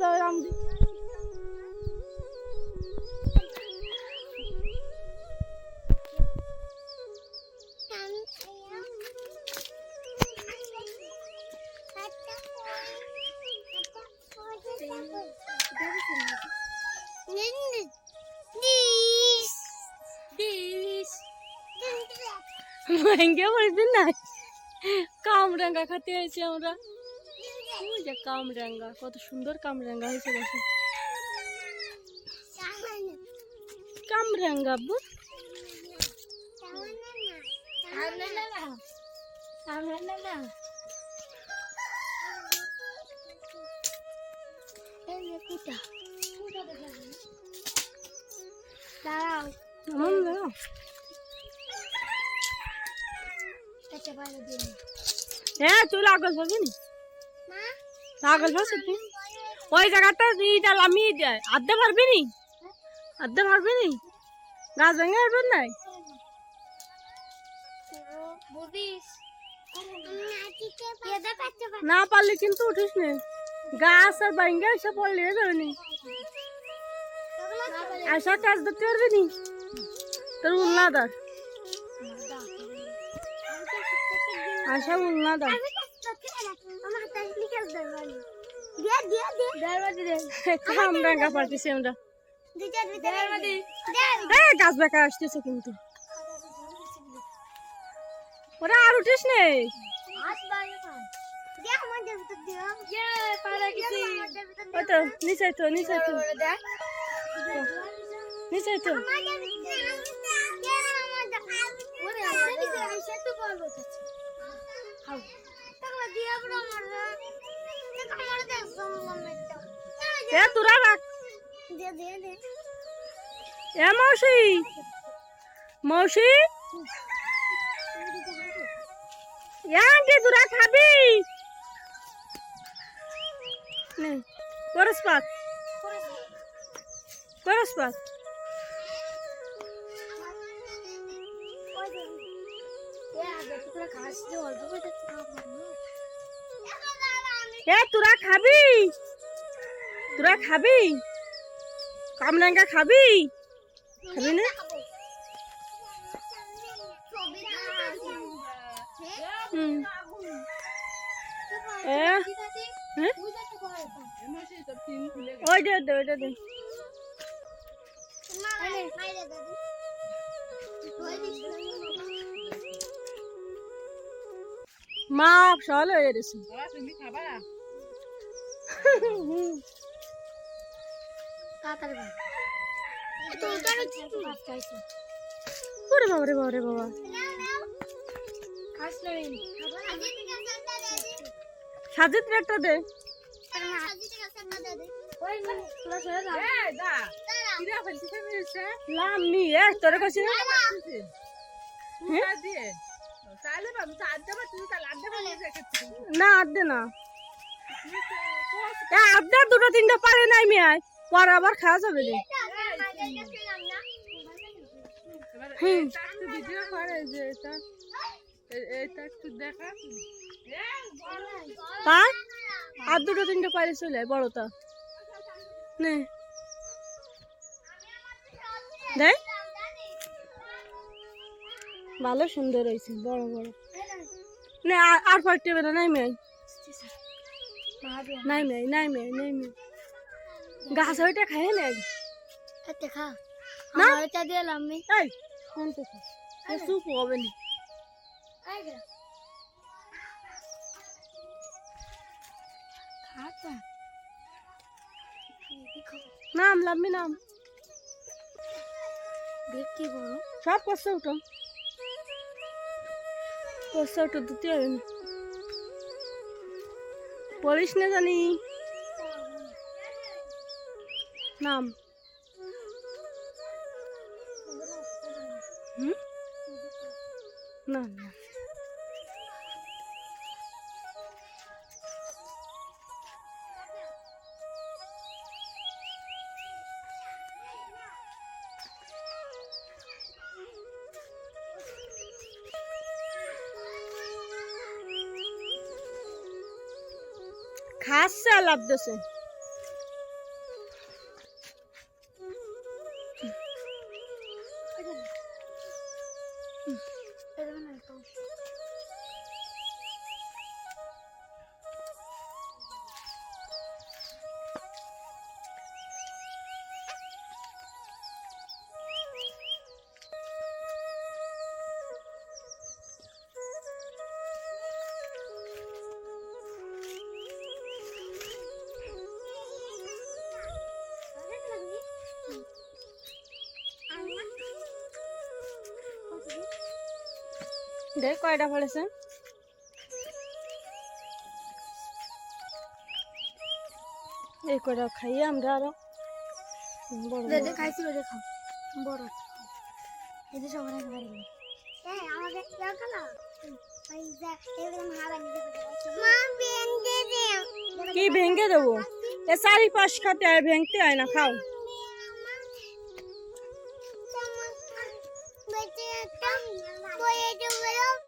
দাও রাম দি। ভেঙ্গে পড়বি না? কামরাঙ্গা খেতে হয়েছে আমরা। ওই যে কামরাঙ্গা, কত সুন্দর কামরাঙ্গা হয়েছে দেখো। কামরাঙ্গা আব্বু। দাঁড়াও দিন হ্যাঁ তুই লাগল পাবি নি? পাবি তুই? ওই জায়গাটা ইটা আমি আড্ডা পারবি নি? আড্ডা পারবি নি? গাছ ভেঙে পারবেন নাই না পারলে কিন্তু উঠিস নে। গাছ আর ভাঙ্গে এসে পড়লে যাবে নি। আশা কাজ ধরতে পারবি নি? তোর উল্লা দার আশা কামরাঙ্গা পারতেছি আমরা গাছ বেকা আসতেছে কিন্তু ওরা আর উঠিস নে ওই তো নিচে তো নিচে তো নিচে তো এ তোরা রাখ। এ মাউসি মাউসি ইয়াঙ্কে তোরা খাবি? নে করস পাত করস পাত এ তোরা খাবি? তোরা খাবি? কামরাঙ্গা খাবি? খাবি না? হ্যাঁ? ওই দে দে দে মা সল হয়ে গেছে। ওরে বাবা রে বাবা রে বাবা। সাজিদ একটা দে। লামি এ তোরে কইছি না না আড্ডে না। এ আড্ডা দুটো তিনটা পারে নাই মেয়াই পরে আবার খাওয়া যাবে রে। তাই আর দুটো তিনটা পারে চলে বড়টা। নে। দেখ ভালো সুন্দর হয়েছে বড় বড়। নে আর- পারতে বেলা নাই মেয়ে। নাই মেয়ে নাই মেয়ে নাই মেয়ে। গাছ ওইটা খাই না। খা। না। আমার এটা দিলাম আমি এই কোন তো চুপ হবে না। নাম লাম্বি নাম। দেখ কি বড় সব করছে উঠো করছে দিতে হবে না বলিস না জানি। নাম। না না। ખાસા લાભ થશે দেখ কয়টা ফলেছে? এই কয়টা খাইয়ে আমরা আরও। খাইছিল দেখো বড়। এই যে দে কি ভেঙে দেবো? এ চারি পাঁচ খাতে আর ভেঙতে হয় না খাও।